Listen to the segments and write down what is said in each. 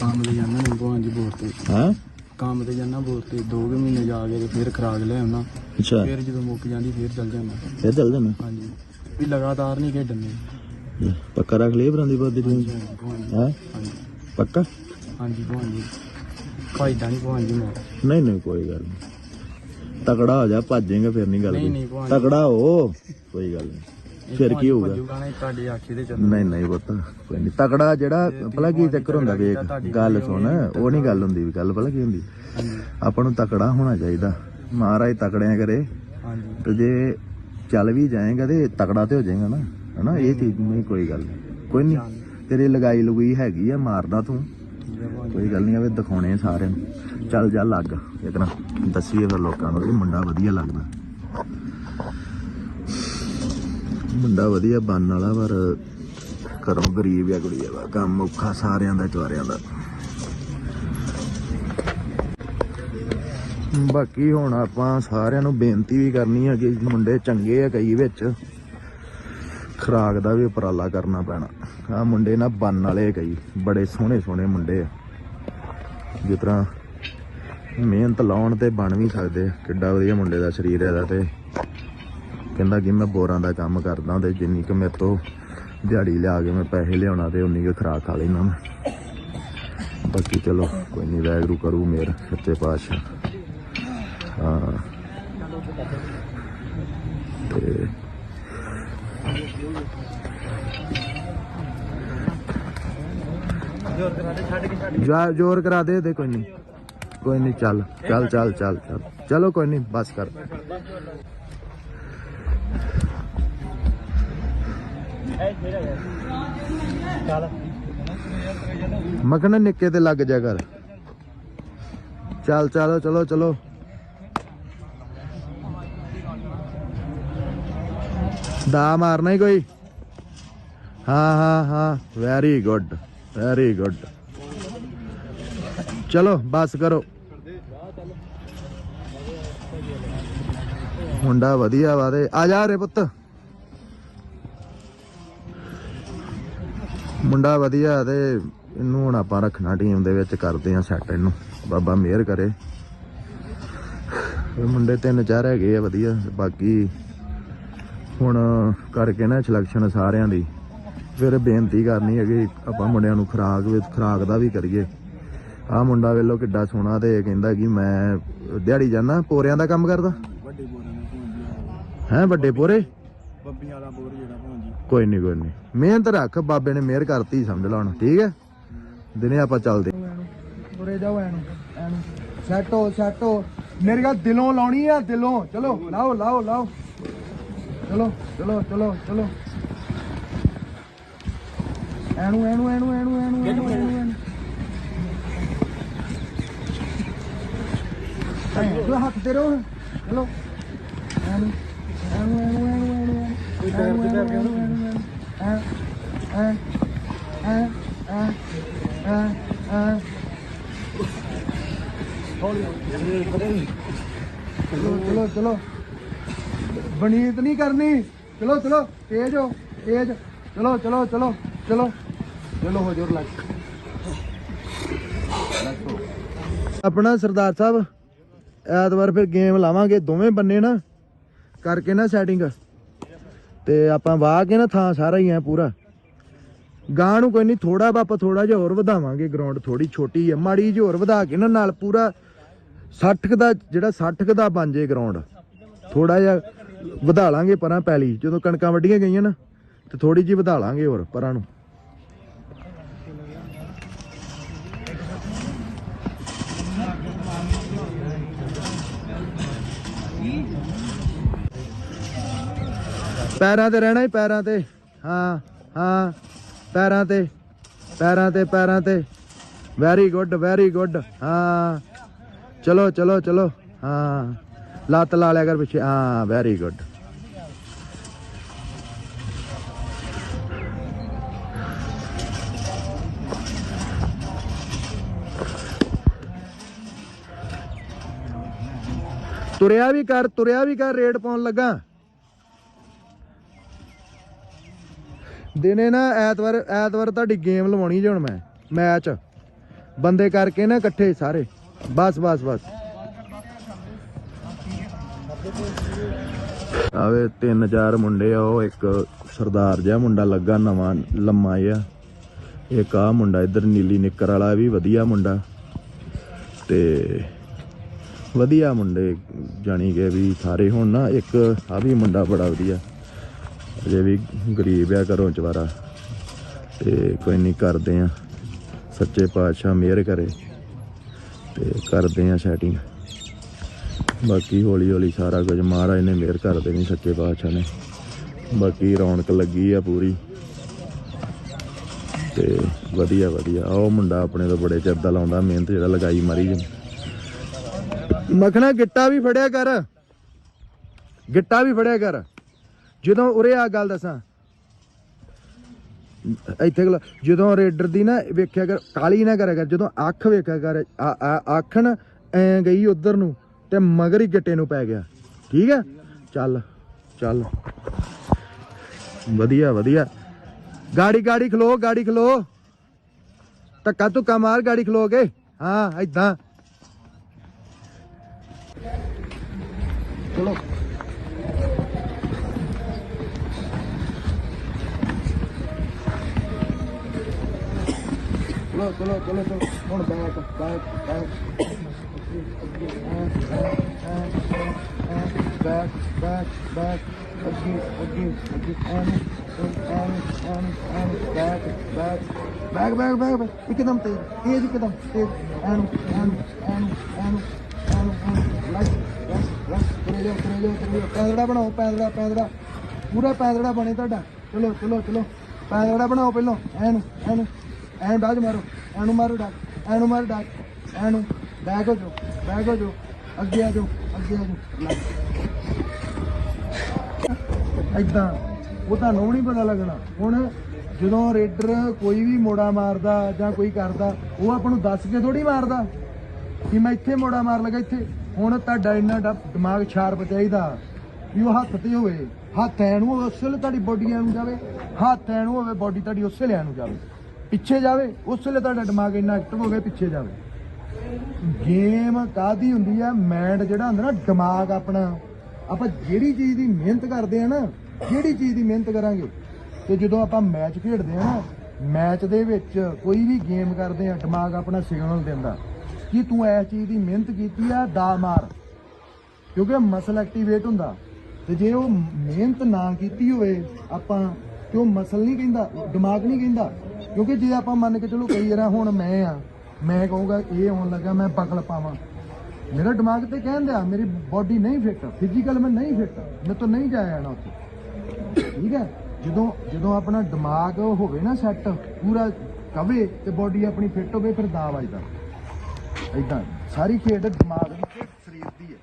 ਕੰਮ ਤੇ ਜਾਣਾ ਭਗਵਾਨ ਜੀ ਬੋਰ ਤੇ। ਹਾਂ? ਕੰਮ ਤੇ ਜਾਣਾ ਬੋਰ ਤੇ 2 ਮਹੀਨੇ ਜਾ ਕੇ ਤੇ ਫਿਰ ਖਰਾਕ ਲੈ ਆਉਣਾ। ਅੱਛਾ। ਫਿਰ ਜਦੋਂ ਮੁੱਕ ਜਾਂਦੀ ਫਿਰ ਚੱਲ ਜਾਂਦਾ ਫੇਰ ਚੱਲ ਜਾਣਾ? ਹਾਂਜੀ। ਵੀ ਲਗਾਤਾਰ ਨਹੀਂ ਖੇਡਣੇ। ਪੱਕਾ ਰੱਖ ਲਈ ਬਰਾਂਦੀ ਬਾਦੀ ਤੂੰ? ਹਾਂ? ਪੱਕਾ? ਹਾਂਜੀ ਭਗਵਾਨ ਜੀ। ਫਾਇਦਾ ਨਹੀਂ ਭਗਵਾਨ ਜੀ ਨਹੀਂ ਨਹੀਂ ਕੋਈ ਗੱਲ ਨਹੀਂ। ਤਕੜਾ ਹੋ ਜਾ ਭੱਜੇਗਾ ਫਿਰ ਨਹੀਂ ਗੱਲ ਨਹੀਂ। ਨਹੀਂ। ਤਕੜਾ ਹੋ। ਕੋਈ ਗੱਲ ਨਹੀਂ। ਫਿਰ ਕੀ ਹੋਊਗਾ? ਤੁਹਾਡੀ ਆਖੀ ਚੱਲ ਨਹੀਂ ਨਹੀਂ ਪੁੱਤ ਕੋਈ ਨਹੀਂ। ਤਕੜਾ ਜਿਹੜਾ ਭਲਾ ਕੀ ਚੱਕਰ ਹੁੰਦਾ ਵੇਖ ਗੱਲ ਸੁਣ ਉਹ ਨਹੀਂ ਗੱਲ ਹੁੰਦੀ ਵੀ ਗੱਲ ਭਲਾ ਕੀ ਹੁੰਦੀ? ਆਪਾਂ ਨੂੰ ਤਕੜਾ ਹੋਣਾ ਚਾਹੀਦਾ। ਮਹਾਰਾਜ ਤਕੜਿਆਂ ਕਰੇ। ਹਾਂਜੀ। ਤੇ ਜੇ ਚੱਲ ਵੀ ਜਾਏਗਾ ਤੇ ਤਕੜਾ ਤੇ ਹੋ ਜਾਏਗਾ ਨਾ ਹਨਾ? ਇਹ ਚੀਜ਼ ਨਹੀਂ ਕੋਈ ਗੱਲ ਕੋਈ ਨਹੀਂ ਤੇਰੀ ਲਗਾਈ ਲਗੂਈ ਹੈਗੀ ਆ ਮਾਰਦਾ ਤੂੰ। ਕੋਈ ਗੱਲ ਨਹੀਂ ਆਵੇ ਦਿਖਾਉਣੇ ਸਾਰਿਆਂ ਨੂੰ। ਚੱਲ ਜਾ ਲੱਗ ਇੱਕ ਨਾ ਦੱਸੀਏ ਫਿਰ ਲੋਕਾਂ ਨੂੰ ਇਹ ਮੁੰਡਾ ਵਧੀਆ ਲੱਗਦਾ। ਮੁੰਡਾ ਵਧੀਆ ਬਣਨ ਵਾਲਾ, ਪਰ ਘਰੋਂ ਗਰੀਬ ਆ, ਕੁੜੀ ਆ, ਕੰਮ ਔਖਾ ਸਾਰਿਆਂ ਦਾ, ਚਵਾਰਿਆਂ ਦਾ। ਬਾਕੀ ਹੁਣ ਆਪਾਂ ਸਾਰਿਆਂ ਨੂੰ ਬੇਨਤੀ ਵੀ ਕਰਨੀ ਹੈ ਕਿ ਮੁੰਡੇ ਚੰਗੇ ਆ ਕਈ ਵਿੱਚ। ਖਰਾਕ ਦਾ ਵੀ ਉਪਰਾਲਾ ਕਰਨਾ ਪੈਣਾ। ਆ ਮੁੰਡੇ ਨਾ ਬੰਨ ਵਾਲੇ ਕਈ, ਬੜੇ ਸੋਹਣੇ ਸੋਹਣੇ ਮੁੰਡੇ ਆ। ਜਿਸ ਤਰ੍ਹਾਂ ਮਿਹਨਤ ਲਾਉਣ ਤੇ ਬਣ ਵੀ ਸਕਦੇ ਕਿੱਡਾ ਵਧੀਆ ਮੁੰਡੇ ਦਾ ਸਰੀਰ ਇਹਦਾ ਤੇ। ਕਹਿੰਦਾ ਕਿ ਮੈਂ ਬੋਰਾਂ ਦਾ ਕੰਮ ਕਰਦਾ ਤੇ ਜਿੰਨੀ ਕੁ ਮੇਰੇ ਤੋਂ ਦਿਹਾੜੀ ਲਿਆ ਕੇ ਮੈਂ ਪੈਸੇ ਲਿਆਉਣਾ ਤੇ ਉਨੀ ਕੁ ਖਰਾਕ ਖਾ ਲੈਣਾ ਮੈਂ। ਬਾਕੀ ਚਲੋ, ਕੋਈ ਨਹੀਂ ਵੈਗਰੂ ਕਰੂ ਮੇਰ, ਸੱਚੇ ਪਾਤਸ਼ਾਹ। ਹਾਂ। ਤੇ ਜਾ, ਜ਼ੋਰ ਕਰਾ ਦੇ ਦੇ ਕੋਈ ਨਹੀਂ ਕੋਈ ਨਹੀਂ ਚੱਲ ਚੱਲ ਚੱਲ ਚੱਲ ਚੱਲ। ਚਲੋ ਕੋਈ ਨਹੀਂ ਬਸ ਕਰ। ਮਖਣ ਨਿੱਕੇ ਤੇ ਲੱਗ ਜਾ ਕਰ। ਚੱਲ, ਚਲੋ ਚਲੋ ਚਲੋ। ਦਾ ਮਾਰਨਾ ਹੀ ਕੋਈ? ਹਾਂ ਹਾਂ ਹਾਂ। ਵੈਰੀ ਗੁੱਡ ਵੈਰੀ ਗੁੱਡ ਚਲੋ, ਬਸ ਕਰੋ। ਮੁੰਡਾ ਵਧੀਆ ਵਾ ਤੇ ਆ ਜਾ ਰੇ ਪੁੱਤ। ਮੁੰਡਾ ਵਧੀਆ ਤੇ ਇਹਨੂੰ ਹੁਣ ਆਪਾਂ ਰੱਖਣਾ ਟੀਮ ਦੇ ਵਿੱਚ ਕਰਦੇ ਆ ਸੈੱਟ ਇਹਨੂੰ। ਬਾਬਾ ਮਿਹਰ ਕਰੇ। ਇਹ ਮੁੰਡੇ ਤਿੰਨ ਚਾਰ ਹੈਗੇ ਆ ਵਧੀਆ ਬਾਕੀ ਹੁਣ ਕਰਕੇ ਨਾ ਸਿਲੈਕਸ਼ਨ ਸਾਰਿਆਂ ਦੀ। ਫਿਰ ਬੇਨਤੀ ਕਰਨੀ ਹੈ ਕਿ ਆਪਾਂ ਮੁੰਡਿਆਂ ਨੂੰ ਖਰਾਕ ਵਿੱਚ ਖਰਾਕ ਦਾ ਵੀ ਕਰੀਏ। ਆਹ ਮੁੰਡਾ ਵੇਲੋ ਕਿੱਡਾ ਸੋਹਣਾ ਤੇ ਕਹਿੰਦਾ ਕਿ ਮੈਂ ਦਿਹਾੜੀ ਜਾਣਾ ਪੋਰਿਆਂ ਦਾ ਕੰਮ ਕਰਦਾ? ਵੱਡੇ ਹੈ ਵੱਡੇ ਪੋਰੇ? ਵਾਲਾ ਬੋਰ ਜਿਹੜਾ ਕੋਈ ਨਹੀਂ ਕੋਈ ਨਹੀਂ ਮਿਹਨਤ ਰੱਖ ਬਾਬੇ ਨੇ ਮਿਹਰ ਕਰਤੀ ਸਮਝ ਲਾ ਹੁਣ ਠੀਕ ਹੈ? ਦਿਨੇ ਆਪਾਂ ਚੱਲਦੇ। ਉਰੇ ਜਾਓ ਐਨੂੰ ਐਨੂੰ। ਸੈੱਟ ਹੋ ਸੈੱਟ ਹੋ। ਮੇਰੇ ਗੱਲ ਦਿਲੋਂ ਲਾਉਣੀ ਆ ਦਿਲੋਂ? ਚਲੋ ਲਾਓ ਲਾਓ ਲਾਓ। ਚਲੋ ਚਲੋ ਚਲੋ ਚਲੋ। ਐਨੂੰ ਐਨੂੰ ਐਨੂੰ ਐਨੂੰ ਐਨੂੰ ਐਨੂੰ ਐਨੂੰ। ਚਲੋ ਹੱਥ ਤੇ ਰਹੋ ਚਲੋ। ਐਨੂੰ ਐਨੂੰ ਐਨੂੰ ਐਨੂੰ। ਐਨੂੰ ਪੈਰ ਤੇ ਪੈਰ ਐਨੂੰ ਐ ਐ ਐ ਐ ਐ ਐ ਚਲੋ ਚਲੋ। ਚਲੋ ਬਣੀਤ ਨਹੀਂ ਕਰਨੀ। ਚਲੋ ਚਲੋ। ਤੇਜ਼ ਹੋ, ਤੇਜ਼। ਚਲੋ ਚਲੋ ਚਲੋ ਚਲੋ। ਚਲੋ, ਹੋ ਜੋਰ ਲੱਗ ਆਪਣਾ ਸਰਦਾਰ ਸਾਹਿਬ, ਐਤਵਾਰ ਫਿਰ ਗੇਮ ਲਾਵਾਂਗੇ, ਦੋਵੇਂ ਬੰਨੇ ਨਾ। ਕਰਕੇ ਨਾ ਸੈਟਿੰਗ ਤੇ ਆਪਾਂ ਵਾਹ ਕੇ ਨਾ ਥਾਂ ਸਾਰਾ ਹੀ ਐ ਪੂਰਾ। ਗਾਂ ਨੂੰ ਕੋਈ ਨਹੀਂ ਥੋੜਾ ਆਪਾਂ ਥੋੜਾ ਜਿਹਾ ਹੋਰ ਵਧਾਵਾਂਗੇ ਗਰਾਊਂਡ ਥੋੜੀ ਛੋਟੀ ਹੈ ਮਾੜੀ ਜਿਹੀ ਹੋਰ ਵਧਾ ਕੇ ਨਾ ਨਾਲ ਪੂਰਾ 60 ਕੁ ਦਾ, ਜਿਹੜਾ 60 ਕੁ ਦਾ ਬਣ ਜੇ ਗਰਾਊਂਡ ਥੋੜਾ ਜਿਹਾ ਵਧਾ ਲਾਂਗੇ ਪਰਾਂ ਪੈਲੀ, ਜਦੋਂ ਕਣਕਾਂ ਵੱਢੀਆਂ ਗਈਆਂ ਨਾ, ਤੇ ਥੋੜੀ ਜਿਹੀ ਵਧਾ ਲਾਂਗੇ ਹੋਰ ਪਰਾਂ ਨੂੰ। ਪੈਰਾਂ ਤੇ ਰਹਿਣਾ ਹੀ ਪੈਰਾਂ ਤੇ। ਹਾਂ ਹਾਂ। ਪੈਰਾਂ ਤੇ ਪੈਰਾਂ ਤੇ ਪੈਰਾਂ ਤੇ। ਵੈਰੀ ਗੁੱਡ ਵੈਰੀ ਗੁੱਡ ਹਾਂ। ਚਲੋ ਚਲੋ ਚਲੋ। ਹਾਂ। ਲੱਤ ਲਾ ਲਿਆ ਕਰ ਪਿੱਛੇ। ਹਾਂ ਵੈਰੀ ਗੁੱਡ ਤੁਰਿਆ ਵੀ ਕਰ, ਤੁਰਿਆ ਵੀ ਕਰ ਰੇਡ ਪਾਉਣ ਲੱਗਾ। ਦਿਨੇ ਨਾ ਐਤਵਾਰ ਐਤਵਾਰ ਤੁਹਾਡੀ ਗੇਮ ਲਵਾਉਣੀ ਜੇ ਹੁਣ ਮੈਂ ਮੈਚ ਬੰਦੇ ਕਰਕੇ ਨਾ ਇਕੱਠੇ ਸਾਰੇ। ਬਸ ਬਸ ਬਸ। ਆਵੇ ਤਿੰਨ ਚਾਰ ਮੁੰਡੇ ਆ, ਉਹ ਇੱਕ ਸਰਦਾਰ ਜਿਹਾ ਮੁੰਡਾ ਲੱਗਾ ਨਵਾਂ, ਲੰਮਾ ਜਿਹਾ। ਇੱਕ ਆ ਮੁੰਡਾ ਇੱਧਰ ਨੀਲੀ ਨਿੱਕਰ ਵਾਲਾ ਵੀ ਵਧੀਆ ਮੁੰਡਾ। ਤੇ ਵਧੀਆ ਮੁੰਡੇ ਜਾਣੀ ਕਿ ਵੀ ਸਾਰੇ ਹੁਣ ਨਾ ਇੱਕ ਆ ਵੀ ਮੁੰਡਾ ਬੜਾ ਵਧੀਆ। ਅਜੇ ਵੀ ਗਰੀਬ ਆ ਘਰੋਂ ਚਵਾਰਾ। ਤੇ ਕੋਈ ਨਹੀਂ ਕਰਦੇ ਆ। ਸੱਚੇ ਪਾਤਸ਼ਾਹ ਮਿਹਰ ਕਰੇ। ਤੇ ਕਰਦੇ ਆ ਸੈਟਿੰਗ ਬਾਕੀ ਹੌਲੀ ਹੌਲੀ ਸਾਰਾ ਕੁਝ ਮਹਾਰਾਜ ਨੇ ਮਿਹਰ ਕਰ ਦੇਣੀ ਸੱਚੇ ਪਾਤਸ਼ਾਹ ਨੇ। ਬਾਕੀ ਰੌਣਕ ਲੱਗੀ ਆ ਪੂਰੀ। ਤੇ ਵਧੀਆ ਵਧੀਆ। ਆਹ ਮੁੰਡਾ ਆਪਣੇ ਤੋਂ ਬੜੇ ਚਿਰ ਦਾ ਲਾਉਂਦਾ, ਮਿਹਨਤ ਜਿਹੜਾ ਲਗਾਈ ਮਾਰੀ ਜੀ ਮਖਣਾ ਗਿੱਟਾ ਵੀ ਫੜਿਆ ਕਰ। ਗਿੱਟਾ ਵੀ ਫੜਿਆ ਕਰ। ਜਦੋਂ ਉਰੇ ਆ ਗੱਲ ਦੱਸਾਂ। ਇੱਥੇ ਗੱਲ ਜਦੋਂ ਰੇਡਰ ਦੀ ਨਾ ਵੇਖਿਆ ਕਰ ਕਾਲੀ ਨਾ ਕਰਿਆ ਕਰ, ਜਦੋਂ ਅੱਖ ਵੇਖਿਆ ਕਰ, ਆ- ਆ- ਆਖਣ ਐ ਗਈ ਉਧਰ ਨੂੰ ਤੇ ਮਗਰ ਹੀ ਗਿੱਟੇ ਨੂੰ ਪੈ ਗਿਆ। ਠੀਕ ਹੈ ਚੱਲ ਚੱਲ। ਵਧੀਆ ਵਧੀਆ। ਗਾੜੀ ਗਾੜੀ ਖਲੋ ਗਾੜੀ ਖਲੋ। ਧੱਕਾ ਧੁੱਕਾ ਮਾਰ, ਗਾੜੀ ਖਲੋ ਕੇ। ਹਾਂ, ਏਦਾਂ। ਚਲੋ। ਚਲੋ ਚਲੋ ਚਲੋ ਚਲੋ। ਹੁਣ back back back back back back ਅੱਗੇ ਅੱਗੇ ਅੱਗੇ। ਐਨ ਐਨ ਐਨ ਐਨ back back back back back ਇੱਕਦਮ ਤੇਜ਼ ਤੇਜ਼, ਇੱਕਦਮ, ਤੇਜ਼। ਐਨ ਐਨ ਐਨ ਐਨ ਐਨ ਐਨ। ਲਾਈਕ ਯਸ ਕਰੇ ਜਾਓ ਕਰੇ ਜਾਓ ਕਰੇ ਜਾਓ। ਪੈਦੜਾ ਬਣਾਓ, ਪੈਦੜਾ ਪੈਦੜਾ। ਪੂਰਾ ਪੈਦੜਾ ਬਣੇ ਤੁਹਾਡਾ। ਚਲੋ ਚਲੋ ਚਲੋ। ਪੈਦੜਾ ਬਣਾਓ ਪਹਿਲਾਂ। ਐਨ ਐਨ ਐਨ ਡਾਜ ਮਾਰੋ, ਐਨੂੰ ਮਾਰੋ ਡਾਜ ਐਨੂੰ ਮਾਰੋ ਡਾਜ ਐਨੂੰ, ਬੈਕ ਹੋ ਜਾਓ, ਬੈਕ ਹੋ ਜਾਓ, ਅੱਗੇ ਆ ਜਾਓ, ਅੱਗੇ ਆ ਜਾਓ। ਲੈ। ਏਦਾਂ, ਉਹ ਤੁਹਾਨੂੰ ਨਹੀਂ ਪਤਾ ਲੱਗਣਾ। ਹੁਣ ਜਦੋਂ ਰੇਡਰ ਕੋਈ ਵੀ ਮੋੜਾ ਮਾਰਦਾ ਜਾਂ ਕੋਈ ਕਰਦਾ, ਉਹ ਆਪਾਂ ਨੂੰ ਦੱਸ ਕੇ ਥੋੜੀ ਮਾਰਦਾ ਕਿ ਮੈਂ ਇੱਥੇ ਮੋੜਾ ਮਾਰ ਲਗਾ, ਇੱਥੇ। ਹੁਣ ਤੁਹਾਡਾ ਇੰਨਾ ਡ- ਦਿਮਾਗ ਸ਼ਾਰਪ ਚਾਹੀਦਾ ਵੀ ਉਹ ਹੱਥ ਤੇ ਹੋਵੇ। ਹੱਥ ਐ ਨੂੰ ਉਸੇ ਵੇਲੇ ਤੁਹਾਡੀ ਬੋਡੀ ਐ ਨੂੰ ਜਾਵੇ, ਹੱਥ ਐ ਨੂੰ ਹੋਵੇ ਬੋਡੀ ਤੁਹਾਡੀ ਉਸੇ ਵੇਲੇ ਐ ਨੂੰ ਜਾਵੇ। ਪਿੱਛੇ ਜਾਵੇ, ਉਸ ਵੇਲੇ ਤੁਹਾਡਾ ਦਿਮਾਗ ਇੰਨਾ ਐਕਟਿਵ ਹੋਵੇ ਪਿੱਛੇ ਜਾਵੇ। ਗੇਮ ਕਾਦੀ ਹੁੰਦੀ ਆ? ਮਾਈਂਡ ਜਿਹੜਾ ਹੁੰਦਾ ਨਾ, ਦਿਮਾਗ ਆਪਣਾ। ਆਪਾਂ ਜਿਹੜੀ ਚੀਜ਼ ਦੀ ਮਿਹਨਤ ਕਰਦੇ ਆ ਨਾ, ਜਿਹੜੀ ਚੀਜ਼ ਦੀ ਮਿਹਨਤ ਕਰਾਂਗੇ। ਤੇ ਜਦੋਂ ਆਪਾਂ ਮੈਚ ਖੇਡਦੇ ਆ ਨਾ ਮੈਚ ਦੇ ਵਿੱਚ ਕੋਈ ਵੀ ਗੇਮ ਕਰਦੇ ਆ, ਦਿਮਾਗ ਆਪਣਾ ਸਿਗਨਲ ਦਿੰਦਾ ਕਿ ਤੂੰ ਇਸ ਚੀਜ਼ ਦੀ ਮਿਹਨਤ ਕੀਤੀ ਆ ਦਾ ਮਾਰ। ਕਿਉਂਕਿ ਮਸਲ ਐਕਟੀਵੇਟ ਹੁੰਦਾ। ਤੇ ਜੇ ਉਹ ਮਿਹਨਤ ਨਾ ਕੀਤੀ ਹੋਵੇ, ਆਪਾਂ ਤੇ ਉਹ ਮਸਲ ਨਹੀਂ ਕਹਿੰਦਾ, ਦਿਮਾਗ ਨਹੀਂ ਕਹਿੰਦਾ। ਕਿਉਂਕਿ ਜੇ ਆਪਾਂ ਮੰਨ ਕੇ ਚਲੋ ਕਈ ਵਾਰ ਹੁਣ ਮੈਂ ਆ, ਮੈਂ ਕਹੂੰਗਾ ਇਹ ਆਉਣ ਲੱਗਾ, ਮੈਂ ਬਕਲ ਪਾਵਾਂ। ਮੇਰਾ ਦਿਮਾਗ ਤੇ ਕਹਿੰਦਾ ਮੇਰੀ ਬਾਡੀ ਨਹੀਂ ਫਿੱਟ ਫਿਜ਼ੀਕਲ ਮੈਂ ਨਹੀਂ ਫਿੱਟ ਮੈਂ ਤਾਂ ਨਹੀਂ ਜਾਇਆ ਜਾਣਾ ਉੱਥੇ। ਠੀਕ ਹੈ? ਜਦੋਂ ਜਦੋਂ ਆਪਣਾ ਦਿਮਾਗ ਹੋਵੇ ਨਾ ਸੈੱਟ ਪੂਰਾ ਕਵੇ ਤੇ ਬਾਡੀ ਆਪਣੀ ਫਿੱਟ ਹੋਵੇ, ਫਿਰ ਦਾ ਵੱਜਦਾ। ਏਦਾਂ, ਸਾਰੀ ਖੇਡ ਦਿਮਾਗ ਦੀ ਤੇ ਸਰੀਰ ਦੀ ਹੈ।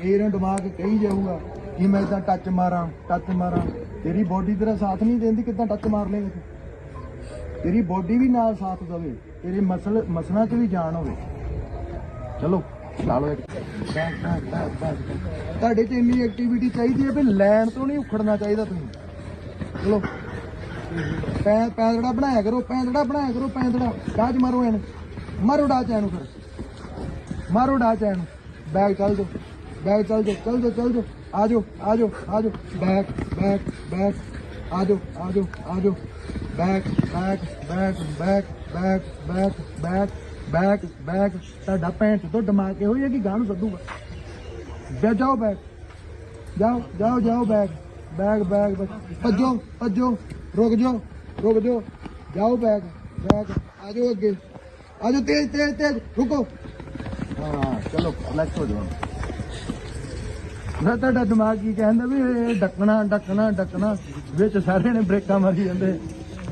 ਇਹਨੂੰ ਦਿਮਾਗ ਕਹੀ ਜਾਊਗਾ ਕਿ ਮੈਂ ਇਦਾਂ ਟੱਚ ਮਾਰਾਂ ਟੱਚ ਮਾਰਾਂ, ਤੇਰੀ ਬਾਡੀ ਤੇਰਾ ਸਾਥ ਨਹੀਂ ਦਿੰਦੀ ਕਿਦਾਂ ਟੱਚ ਮਾਰ ਲੇਗਾ ਤੇਰੀ ਬੋਡੀ ਵੀ ਨਾਲ ਸਾਥ ਦੇਵੇ, ਤੇਰੇ ਮਸਲ ਮਸਲਾਂ 'ਚ ਵੀ ਜਾਨ ਹੋਵੇ। ਚਲੋ, ਲਾ ਇੱਕ। ਤੁਹਾਡੇ 'ਚ ਇੰਨੀ ਐਕਟੀਵਿਟੀ ਚਾਹੀਦੀ ਹੈ ਵੀ ਲੈਣ ਤੋਂ ਨਹੀਂ ਉਖੜਨਾ ਚਾਹੀਦਾ ਤੁਸੀਂ। ਚਲੋ। ਪੈ ਪੈਂਦੜਾ ਬਣਾਇਆ ਕਰੋ, ਪੈਂਦੜਾ ਬਣਾਇਆ ਕਰੋ, ਪੈਂਦੜਾ। ਡਾਜ ਮਾਰੋ ਇਹਨੂੰ। ਮਾਰੋ ਡਾਜ ਇਹਨੂੰ ਫਿਰ। ਮਾਰੋ ਡਾਜ ਇਹਨੂੰ। ਬੈਗ ਚੱਲ ਜਾਓ। ਬੈਗ ਚੱਲ ਜਾਓ ਚੱਲ ਜਾਓ ਚੱਲ ਜਾਓ। ਆ ਜਾਓ ਆ ਜਾਓ ਆ ਜਾਓ। Back back back back back back back back back back back back ਤੁਹਾਡਾ ਭੈਣ ਤੋਂ ਦਿਮਾਗ ਇਹੋ ਜਿਹਾ ਕਿ ਗਾਂ ਨੂੰ ਸੱਦੂਗਾ। ਬੈ ਜਾਓ ਬੈਕ ਜਾਓ ਜਾਓ ਜਾਓ ਬੈਗ ਬੈਗ ਬੈਗ ਭੱਜੋ ਭੱਜੋ, ਰੁਕ ਜਾਓ ਰੁਕ ਜਾਓ। ਜਾਓ ਬੈਗ ਬੈਗ ਆ ਜਾਓ ਅੱਗੇ। ਆ ਜਾਓ ਤੇਜ਼ ਤੇਜ਼ ਤੇਜ਼। ਰੁਕੋ। ਹਾਂ, ਚਲੋ ਰਿਲੈਕਸ ਹੋ ਜਾਓ। ਨਾ ਤੁਹਾਡਾ ਦਿਮਾਗ ਕੀ ਕਹਿੰਦਾ ਵੀ ਇਹ ਡੱਕਣਾ ਡੱਕਣਾ ਡੱਕਣਾ। ਵਿੱਚ ਸਾਰੇ ਨੇ ਬ੍ਰੇਕਾਂ ਮਾਰੀ ਜਾਂਦੇ।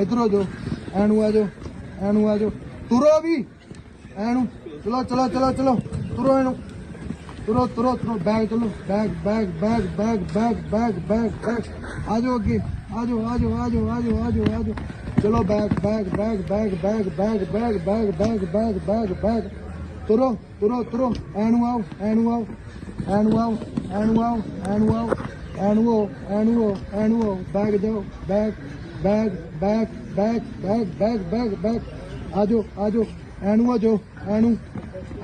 ਇੱਧਰ ਆ ਜਾਓ ਐਨੂੰ ਆ ਜਾਓ ਐਨੂੰ ਆ ਜਾਓ ਤੁਰੋ ਵੀ ਐਨੂੰ ਚਲੋ ਚਲੋ ਚਲੋ ਚਲੋ ਤੁਰੋ ਇਹਨੂੰ ਤੁਰੋ ਤੁਰੋ ਤੁਰੋ ਬੈਗ ਚਲੋ back back back back back back back back ਆ ਜਾਓ ਅੱਗੇ ਆ ਜਾਓ ਆ ਜਾਓ ਆ ਜਾਓ ਆ ਜਾਓ ਆ ਜਾਓ ਆ ਜਾਓ ਚਲੋ back back back back back back back back back back back back ਤੁਰੋ ਤੁਰੋ ਤੁਰੋ ਐਨੂੰ ਆਓ ਐਨੂੰ ਆਓ ਐਨੂੰ ਆਓ ਐਨੂੰ ਆਓ ਐਨੂੰ ਆਓ ਐਨੂੰ ਆਓ ਐਨੂੰ ਆਓ ਐਨੂੰ ਆਓ ਬੈਗ ਜਾਓ back back back back back back back back. ਆਜੋ ਆਜੋ ਐਣੂ ਆਜੋ, ਐਨੂ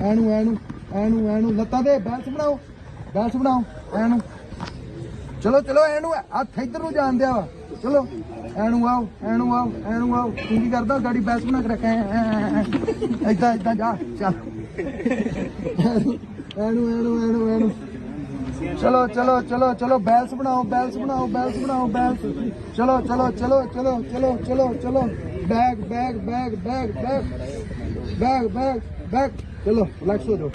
ਐਨੂ ਐਣੂ ਐਣੂ ਐਣੂ ਲੱਤਾਂ ਦੇ, ਬੈਲਸ ਬਣਾਓ ਬੈਲਸ ਬਣਾਓ, ਐਨੂ। ਚਲੋ ਚਲੋ ਐਣੂ ਹੱਥ ਇੱਧਰ ਨੂੰ ਜਾਣ ਦਿਆ ਵਾ। ਚਲੋ, ਐਨੂ ਆਓ ਐਨੂ ਆਓ ਐਨੂ ਆਓ। ਤੂੰ ਕੀ ਕਰਦਾ? ਗਾੜੀ ਬੈਲਸ ਬਣਾ ਕੇ ਰੱਖਿਆ ਐਦਾਂ ਐਦਾਂ ਜਾ, ਚੱਲ। ਐਨੂ ਐਨੂ ਐਨੂ ਐਨੂ। ਚਲੋ ਚਲੋ ਚਲੋ ਚਲੋ, ਬੈਲਸ ਬਣਾਓ ਬੈਲਸ ਬਣਾਓ ਬੈਲਸ ਬਣਾਓ, ਬੈਲਸ। ਚਲੋ ਚਲੋ ਚਲੋ ਚਲੋ ਚਲੋ ਚਲੋ ਚਲੋ। Back back back back back. Back back back. ਚਲੋ ਰਿਲੈਕਸ ਹੋ ਜਾਓ।